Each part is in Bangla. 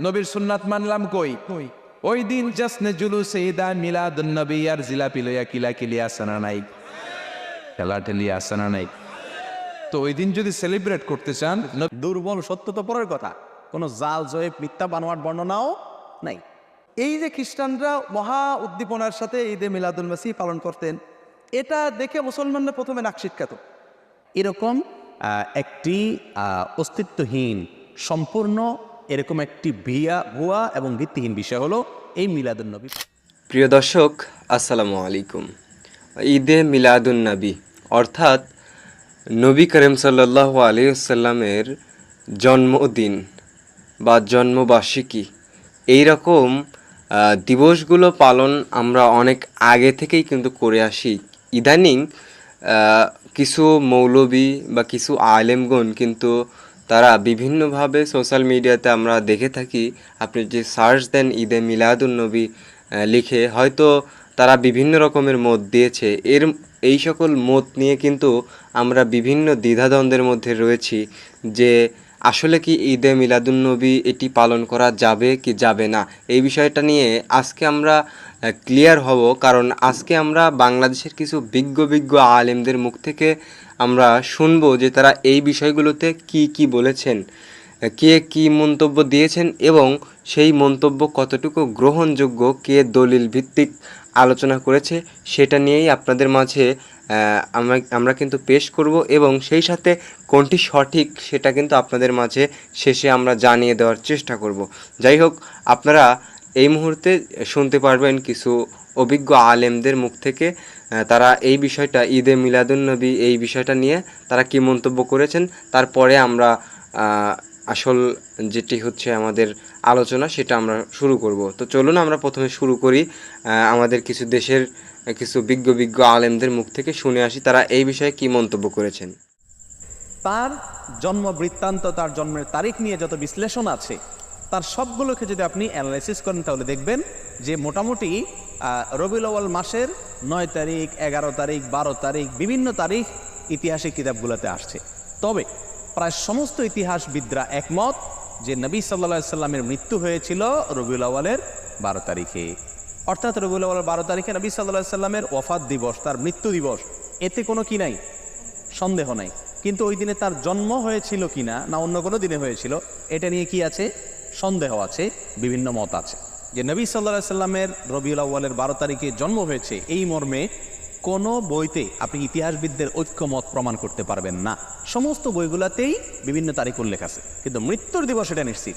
নবীর সুন্নাত মানলাম কই? ওই দিন জাসনে জুলুসে ঈদা মিলাদুন নবী আর জিলাপি লইয়া কিলা কিলি আসানা নাই? খেলা ঠেলি আসানা নাই? তো ওই দিন যদি সেলিব্রেট করতে চান দুর্বল সত্য তো পরের কথা। কোনো জাল জয়েব মিথ্যা বানোয়াট বর্ণনাও নাই। এই যে খ্রিস্টানরা মহা উদ্দীপনার সাথে ঈদে মিলাদুল মাসিহ পালন করতেন এটা দেখে মুসলমানরা প্রথমে নাক শিটকাত এরকম আহ, একটি আহ, অস্তিত্বহীন সম্পূর্ণ এরকম একটি ভিয়া, ভুয়া এবং ভিত্তিহীন বিষয় হলো এই মিলাদুল নবী। প্রিয় দর্শক, আসসালামু আলাইকুম। ঈদে মিলাদুন্নবী অর্থাৎ নবী করিম সাল্লাহ আলিয়াল্লামের জন্মদিন বা জন্মবার্ষিকী। এই রকম দিবসগুলো পালন আমরা অনেক আগে থেকেই কিন্তু করে আসি। ইদানিং কিছু মৌলবি বা কিছু আলেমগণ কিন্তু তারা বিভিন্নভাবে সোশ্যাল মিডিয়াতে আমরা দেখে থাকি। আপনি যে সার্চ দেন ঈদে মিলাদুন্নবী আহ, লিখে হয়তো তারা বিভিন্ন রকমের মত দিয়েছে। এর এই সকল মত নিয়ে কিন্তু আমরা বিভিন্ন দ্বিধাদ্বন্দ্বের মধ্যে রয়েছি যে আসলে কি ঈদে মিলাদুন্নবী এটি পালন করা যাবে কি যাবে না? এই বিষয়টা নিয়ে আজকে আমরা ক্লিয়ার হব। কারণ আজকে আমরা বাংলাদেশের কিছু বিজ্ঞ বিজ্ঞ আলেমদের মুখ থেকে আমরা শুনব যে তারা এই বিষয়গুলোতে কি কি বলেছেন, কে কি মন্তব্য দিয়েছেন এবং সেই মন্তব্য কতটুকু গ্রহণযোগ্য, কে দলিল ভিত্তিক আলোচনা করেছে সেটা নিয়েই আপনাদের মাঝে আমরা আমরা কিন্তু পেশ করব এবং সেই সাথে কোনটি সঠিক সেটা কিন্তু আপনাদের মাঝে শেষে আমরা জানিয়ে দেওয়ার চেষ্টা করব। যাই হোক, আপনারা এই মুহূর্তে শুনতে পারবেন কিছু অভিজ্ঞ আলেমদের মুখ থেকে তারা এই বিষয়টা, ঈদে মিলাদুন্নবী এই বিষয়টা নিয়ে তারা কি মন্তব্য করেছেন, তারপরে আমরা আসল যেটি হচ্ছে আমাদের আলোচনা সেটা আমরা শুরু করব। তো চলুন আমরা প্রথমে শুরু করি আমাদের কিছু দেশের, কিছু বিজ্ঞ বিজ্ঞ আলেমদের মুখ থেকে শুনে আসি তারা এই বিষয়ে কি মন্তব্য করেছেন। তার জন্ম বৃত্তান্ত, তার জন্মের তারিখ নিয়ে যত বিশ্লেষণ আছে তার সবগুলোকে যদি আপনি অ্যানালাইসিস করেন, তাহলে দেখবেন যে মোটামুটি রবিউল আউয়াল মাসের নয় তারিখ, এগারো তারিখ, বারো তারিখ, বিভিন্ন তারিখ ইতিহাসের কিতাবগুলোতে আসছে। তবে প্রায় সমস্ত ইতিহাসবিদরা একমত যে নবী সাল্লা সাল্লামের মৃত্যু হয়েছিল রবিউল আউয়ালের বারো তারিখে। অর্থাৎ রবিউল আউয়ালের বারো তারিখে নবী সাল্লাহ সাল্লামের ওফাত দিবস, তার মৃত্যু দিবস, এতে কোনো কি নাই? সন্দেহ নাই। কিন্তু ওই দিনে তার জন্ম হয়েছিল কিনা, না অন্য কোনো দিনে হয়েছিল, এটা নিয়ে কি আছে? সন্দেহ আছে, বিভিন্ন মত আছে। যে নবী সাল্লা সাল্লামের রবিউল আউ্বালের বারো তারিখে জন্ম হয়েছে এই মর্মে কোনো বইতে আপনি ইতিহাসবিদদের ঐক্যমত প্রমাণ করতে পারবেন না। সমস্ত বইগুলোতেই বিভিন্ন তারিখ উল্লেখ আছে, কিন্তু মৃত্যুর দিবস এটা নিশ্চিত।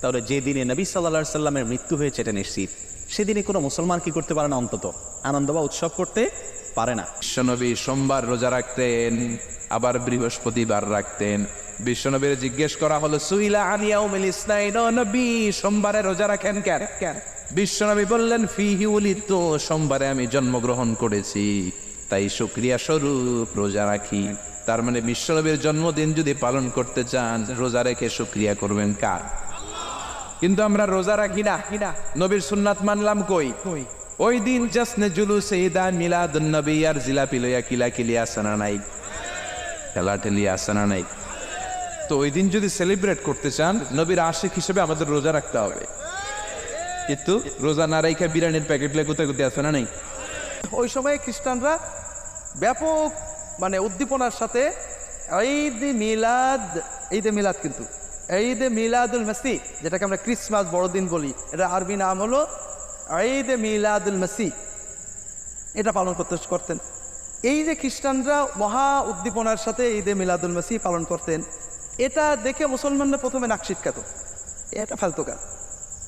তাহলে যে দিনে নবী সাল্লা সাল্লামের মৃত্যু হয়েছে এটা নিশ্চিত। সেদিনে কোনো মুসলমান কি করতে পারে না? অন্তত আনন্দ বা উৎসব করতে পারে না। বিশ্বনবী সোমবার রোজা রাখতেন, আবার বৃহস্পতিবার রাখতেন। বিশ্বনবীর জিজ্ঞেস করা হলো সুইলা আনিয়াউমিল ইসনাইন ও নবী সোমবারে রোজা রাখেন কেন? কেন বিশ্বনবী বললেন ফিহি উলিত সোমবারে আমি জন্মগ্রহণ করেছি তাই শুক্রিয়া স্বরূপ রোজা রাখি। তার মানে বিশ্বনবীর জন্মদিন যদি পালন করতে চান রোজা রেখে শুক্রিয়া করবেন কার? কিন্তু আমরা রোজা রাখি না। কিনা নবীর সুন্নাত মানলাম কই? ওই দিন জাসনে জুলুসে ঈদা মিলাদুন নবী আর জিলাপি লইয়া কিলা কিলি আসানা নাই। খেলা ঠেলি আসানা নাই। তো ওই দিন যদি সেলিব্রেট করতে চান, নবীর আশিক হিসেবে আমাদের রোজা রাখতে হবে। কিন্তু রোজা না রাইখা বিরিয়ানির প্যাকেট লে কোথায় কোথায় আসে না নাই? ওই সময় খ্রিস্টানরা ব্যাপক মানে উদ্দীপনার সাথে ঈদ মিলাদ ঈদে মিলাদ কিন্তু ঈদে মিলাদুল মাসি, যেটাকে আমরা ক্রিসমাস বড়দিন বলি, এটা আরবি নাম হলো ঈদে মিলাদুল মাসি। এটা পালন করতে করতেন। এই যে খ্রিস্টানরা মহা উদ্দীপনার সাথে ঈদে মিলাদুল মাসি পালন করতেন এটা দেখে মুসলমানরা প্রথমে নাক শিটকাত এটা ফালতু কাজ।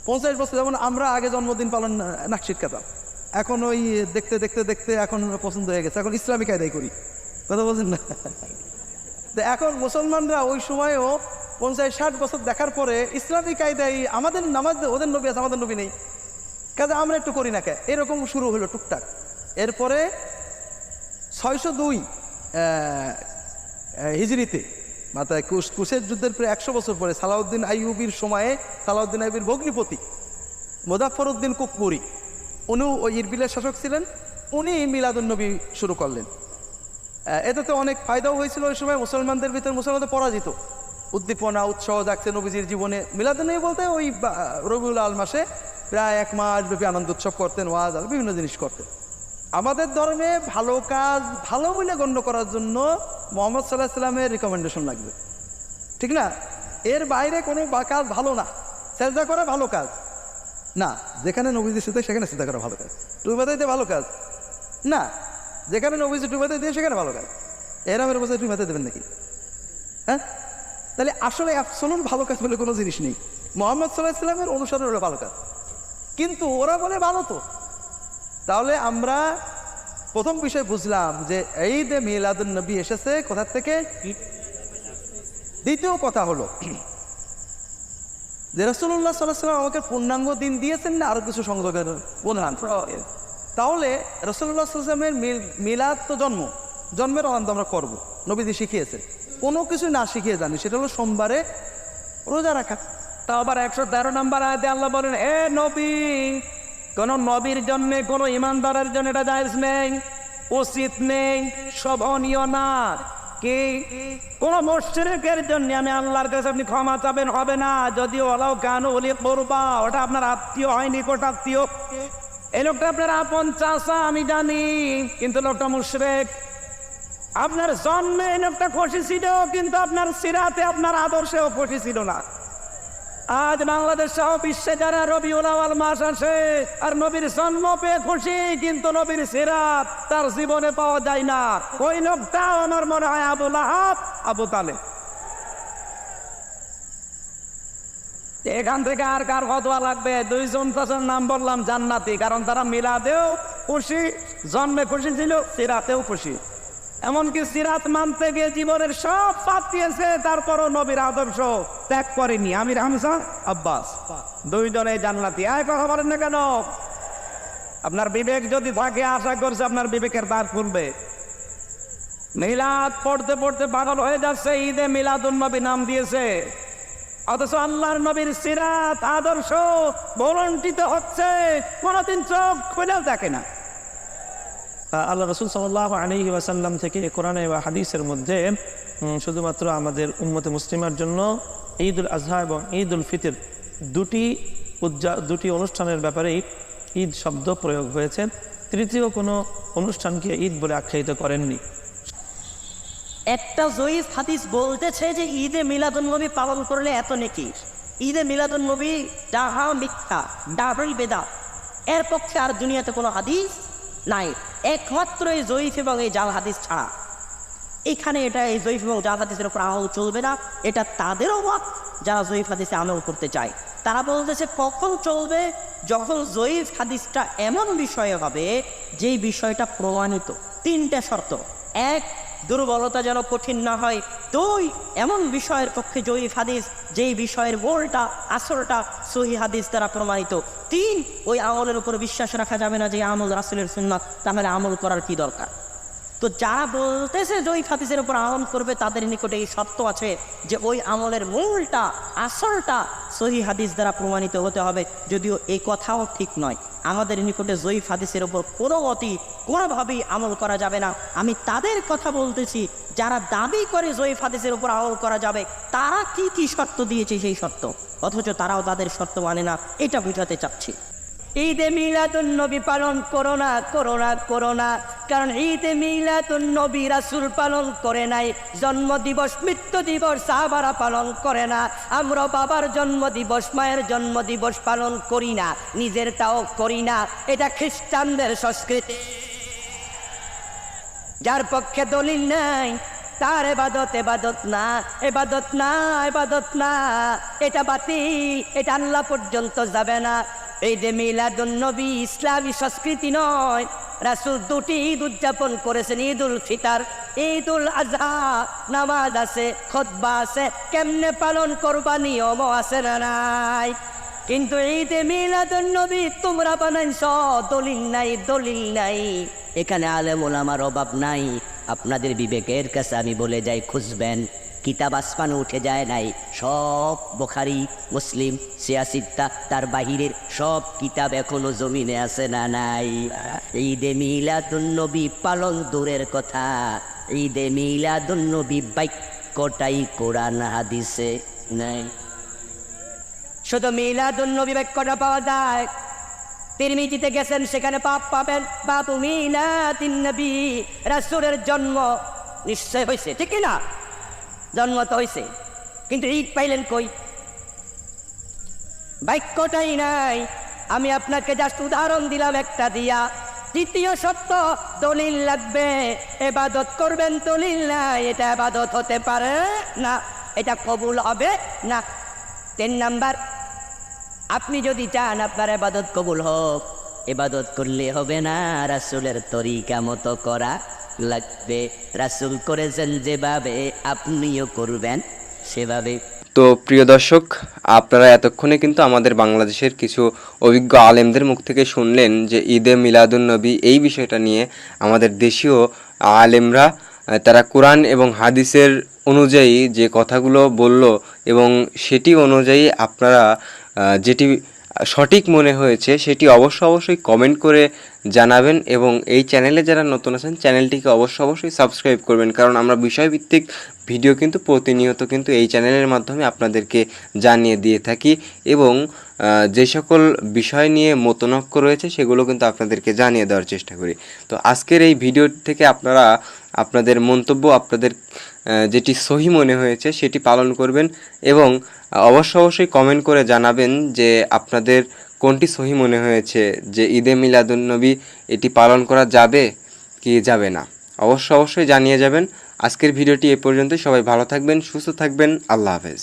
পঞ্চাশ বছর যেমন আমরা আগে জন্মদিন পালন নাক শিটকাতাম এখন ওই দেখতে দেখতে দেখতে এখন পছন্দ হয়ে গেছে। এখন ইসলামী কায়দাই করি। কথা বলছেন না? তো এখন মুসলমানরা ওই সময়ও পঞ্চাশ, ষাট বছর দেখার পরে ইসলামী কায়দায় আমাদের নামাজ, ওদের নবী আছে, আমাদের নবী নেই। কাজে আমরা একটু করি না কে এরকম শুরু হলো টুকটাক। এরপরে ছয়শো দুই হিজড়িতে মাথায় কুশ, কুশের যুদ্ধের প্রায় একশো বছর পরে সালাউদ্দিন আইয়ুবির সময়ে সালাউদ্দিন আইবির ভগ্নিপতি মোজাফর উদ্দিন কুকপুরি উনি ওই ইরবিলের শাসক ছিলেন, উনি মিলাদুন্নবী শুরু করলেন। এটাতে অনেক ফায়দাও হয়েছিল ওই সময়, মুসলমানদের ভিতরে মুসলমানদের পরাজিত। উদ্দীপনা, উৎসাহ যাচ্ছে নবীজির জীবনে। মিলাদুন্নবী বলতে ওই রবিউল আল মাসে প্রায় এক মাস ব্যাপী আনন্দ উৎসব করতেন, ওয়াজ আর বিভিন্ন জিনিস করতেন। আমাদের ধর্মে ভালো কাজ, ভালো বলে গণ্য করার জন্য মোহাম্মদ সাল্লাহ সাল্লামের রিকমেন্ডেশন লাগবে। ঠিক না? এর বাইরে কোনো কাজ ভালো না। চেষ্টা করা ভালো কাজ। না, যেখানে নবীজি সাথে সেখানে চিন্তা করা ভালো কাজ। টুবাতে ভালো কাজ। না, যেখানে নবীজি টুবাতে দিয়ে সেখানে ভালো কাজ। এরামের বসে টুবাতে দেবেন নাকি? হ্যাঁ? তাহলে আসলে অ্যাবসলুট ভালো কাজ বলে কোনো জিনিস নেই। মোহাম্মদ সাল্লাহ ইসলামের অনুসরণ হলো ভালো কাজ। কিন্তু ওরা বলে ভালো তো। তাহলে আমরা প্রথম বিষয় বুঝলাম যে যে মিলাদুল নবী এসেছে কোথা থেকে? দ্বিতীয় কথা হলো যে রসুল্লাহ সাল্লাম আমাকে পূর্ণাঙ্গ দিন দিয়েছেন না আরও কিছু সংযোগের প্রধান তাহলে রসুল্লাহ সাল্লামের মিলাদ তো জন্ম, জন্মের আনন্দ আমরা করব, নবীজি শিখিয়েছে কোনো কিছু না শিখিয়ে জানি, সেটা হলো সোমবারে রোজা রাখা। তা আবার একশো তেরো নম্বর আয়তে আল্লাহ বলেন, এ নবী কোন নবীর জন্য, কোন ইমানদারের জন্য এটা জায়েজ নেই, উচিত নেই শোভনীয় না কি? কোন মসজিদের জন্য আমি আল্লাহর কাছে আপনি ক্ষমা চাবেন, হবে না। যদি ওলাও কেন ওলি করবা, ওটা আপনার আত্মীয় হয় নিকট আত্মীয়। এই লোকটা আপনার আপন চাষা আমি জানি, কিন্তু লোকটা মুশরেক। আপনার জন্মে এই লোকটা খুশি ছিল, কিন্তু আপনার সিরাতে আপনার আদর্শেও খুশি ছিল না। আজ বাংলাদেশ সহ বিশ্বে যারা রবিউল আওয়াল মাস আসে আর নবীর জন্ম পেয়ে খুশি, কিন্তু নবীর সিরাত তার জীবনে পাওয়া যায় না। ওই লোকটাও আমার মনে হয় আবু লাহাব, আবু তালে এখান থেকে আর কার ফতোয়া লাগবে? দুইজন তাদের নাম বললাম জান্নাতি, কারণ তারা মিলাদেও খুশি, জন্মে খুশি ছিল, সিরাতেও খুশি। এমনকি সিরাত মানতে গিয়ে জীবনের সব পাত দিয়েছে, তারপরও নবীর আদর্শ ত্যাগ করেনি। আমির হামসা আব্বাস। দুইজনে জান্নাতি। আয় কথা বলেন না কেন? আপনার বিবেক যদি থাকে, আশা করছে আপনার বিবেকের দ্বার খুলবে। মিলাদ পড়তে পড়তে পাগল হয়ে যাচ্ছে, ঈদে মিলাদুন নবী নাম দিয়েছে। অথচ আল্লাহর নবীর সিরাত আদর্শ বলন্টিত হচ্ছে, কোনোদিন চোখ খুলেও দেখে না। আল্লাহ রসুল সাল্লাহ আলী ওয়াসাল্লাম থেকে কোরআনে বা হাদিসের মধ্যে শুধুমাত্র আমাদের উম্মতে মুসলিমার জন্য ঈদ উল আজহা এবং ঈদ উল ফিতর দুটি উদযা দুটি অনুষ্ঠানের ব্যাপারেই ঈদ শব্দ প্রয়োগ হয়েছে। তৃতীয় কোনো অনুষ্ঠানকে ঈদ বলে আখ্যায়িত করেননি। একটা জয়ীফ হাদিস বলতেছে যে ঈদে মিলাদুন্নবী পালন করলে এত নেকি। ঈদে মিলাদুন্নবী ডাহা মিথ্যা, ডাবল বেদা। এর পক্ষে আর দুনিয়াতে কোনো হাদিস নাই। একমাত্র এই জয়ীফ এবং এই জাল হাদিস ছাড়া। এখানে এটা, এই জয়ীফ এবং জাল হাদিসের উপর আমল চলবে না। এটা তাদের অভাব যারা জয়ীফ হাদিসে আমল করতে চায়। তারা বলতেছে কখন চলবে? যখন জয়ীফ হাদিসটা এমন বিষয়ে হবে, যেই বিষয়টা প্রমাণিত। তিনটা শর্ত। এক দুর্বলতা যেন কঠিন না হয়। দুই, এমন বিষয়ের পক্ষে জয়ীফ হাদিস, যেই বিষয়ের গোলটা, আসরটা সহি হাদিস দ্বারা প্রমাণিত। তিন, ওই আমলের উপর বিশ্বাস রাখা যাবে না যে আমল রাসুলের সুন্নাত, তাহলে আমল করার কি দরকার? তো যারা বলতেছে যে ওই উপর আমল করবে, তাদের নিকটে এই সত্য আছে যে ওই আমলের মূলটা, আসলটা সহি হাদিস দ্বারা প্রমাণিত হতে হবে। যদিও এই কথাও ঠিক নয়। আমাদের নিকটে জয়ীফ হাদিসের উপর কোনো মতি কোনোভাবেই আমল করা যাবে না। আমি তাদের কথা বলতেছি, যারা দাবি করে জয়ীফ হাদিসের উপর আমল করা যাবে, তারা কি কি শর্ত দিয়েছে সেই শর্ত? অথচ তারাও তাদের শর্ত মানে না, এটা বোঝাতে চাচ্ছি। ঈদে মিলাদুন নবী পালন করোনা করোনা করো না করো না। কারণ ঈদে মিলাদুন নবী রাসুল পালন করে নাই জন্ম দিবস মৃত্যু দিবস সাহাবারা পালন করে না। আমরা বাবার জন্ম দিবস মায়ের জন্ম দিবস পালন করি না নিজেরটাও করি না। এটা খ্রিস্টানদের সংস্কৃতি। যার পক্ষে দলিল নাই, তার এবাদত এবাদত না এবাদত না এবাদত না। এটা বাতি এটা আল্লাহ পর্যন্ত যাবে না। এই যে মিলাদুন নবী ইসলামী সংস্কৃতি নয় রাসুল দুটি ঈদ উদযাপন করেছেন ঈদ উল ফিতার ঈদ উল আজহা নামাজ আছে, খোদবা আছে, কেমনে পালন করবা, নিয়মও আছে না নাই? কিন্তু ঈদে মিলাদুন নবী তোমরা বানাইছ, দলিল নাই দলিল নাই। এখানে আলেম ওলামার অভাব নাই। আপনাদের বিবেকের কাছে আমি বলে যাই, খুঁজবেন। কিতাব আসমান উঠে যায় নাই। সব বোখারি, মুসলিম সিয়াসিত্তা তার বাহিরের সব কিতাব এখনও জমিনে আছে না নাই। ঈদে মিলাদুন নবী পালন দূরের কথা। ঈদে মিলাদুন নবী বাক্য বাক্যটাই কোরআন, হাদিসে নেই। শুধু মিলাদুন নবী বাক্যটা পাওয়া যায়। তিরমিজিতে গেছেন, সেখানে পাপ পাবেন। বাবু মিলাদিন নবী, রাসূলের জন্ম নিশ্চয় হয়েছে, ঠিক না? জন্ম তো হয়েছে কিন্তু ঈদ পাইলেন কই? বাক্যটাই নাই। আমি আপনাকে জাস্ট উদাহরণ দিলাম একটা দিয়া। দ্বিতীয় সত্য, দলিল লাগবে। এবাদত করবেন, দলিল নাই। এটা এবাদত হতে পারে না। এটা কবুল হবে না। তিন নাম্বার, আপনি যদি চান আপনার এবাদত কবুল হোক, এবাদত করলে হবে না। রাসুলের তরিকা মতো করা। লাগবে। রাসুল করেছেন যেভাবে আপনিও করবেন, সেভাবে। তো প্রিয় দর্শক, আপনারা এতক্ষণে কিন্তু আমাদের বাংলাদেশের কিছু অভিজ্ঞ আলেমদের মুখ থেকে শুনলেন যে ঈদে মিলাদুন নবী এই বিষয়টা নিয়ে আমাদের দেশীয় আলেমরা, তারা কোরআন এবং হাদিসের অনুযায়ী যে কথাগুলো বলল এবং সেটি অনুযায়ী আপনারা যেটি সঠিক মনে হয়েছে সেটি অবশ্য অবশ্যই কমেন্ট করে জানাবেন এবং এই চ্যানেলে যারা নতুন আছেন চ্যানেলটিকে অবশ্য অবশ্যই সাবস্ক্রাইব করবেন। কারণ আমরা বিষয়ভিত্তিক ভিডিও কিন্তু প্রতিনিয়ত কিন্তু এই চ্যানেলের মাধ্যমে আপনাদেরকে জানিয়ে দিয়ে থাকি এবং যে সকল বিষয় নিয়ে মতনক্য রয়েছে, সেগুলো কিন্তু আপনাদেরকে জানিয়ে দেওয়ার চেষ্টা করি। তো আজকের এই ভিডিও থেকে আপনারা আপনাদের মন্তব্য, আপনাদের যেটি সহি মনে হয়েছে, সেটি পালন করবেন এবং অবশ্য অবশ্যই কমেন্ট করে জানাবেন যে আপনাদের কোনটি সহি মনে হয়েছে, যে ঈদে মিলাদুন্নবী এটি পালন করা যাবে কি যাবে না। অবশ্য অবশ্যই জানিয়ে যাবেন। আজকের ভিডিওটি এ পর্যন্ত সবাই ভালো থাকবেন, সুস্থ থাকবেন। আল্লাহ হাফেজ।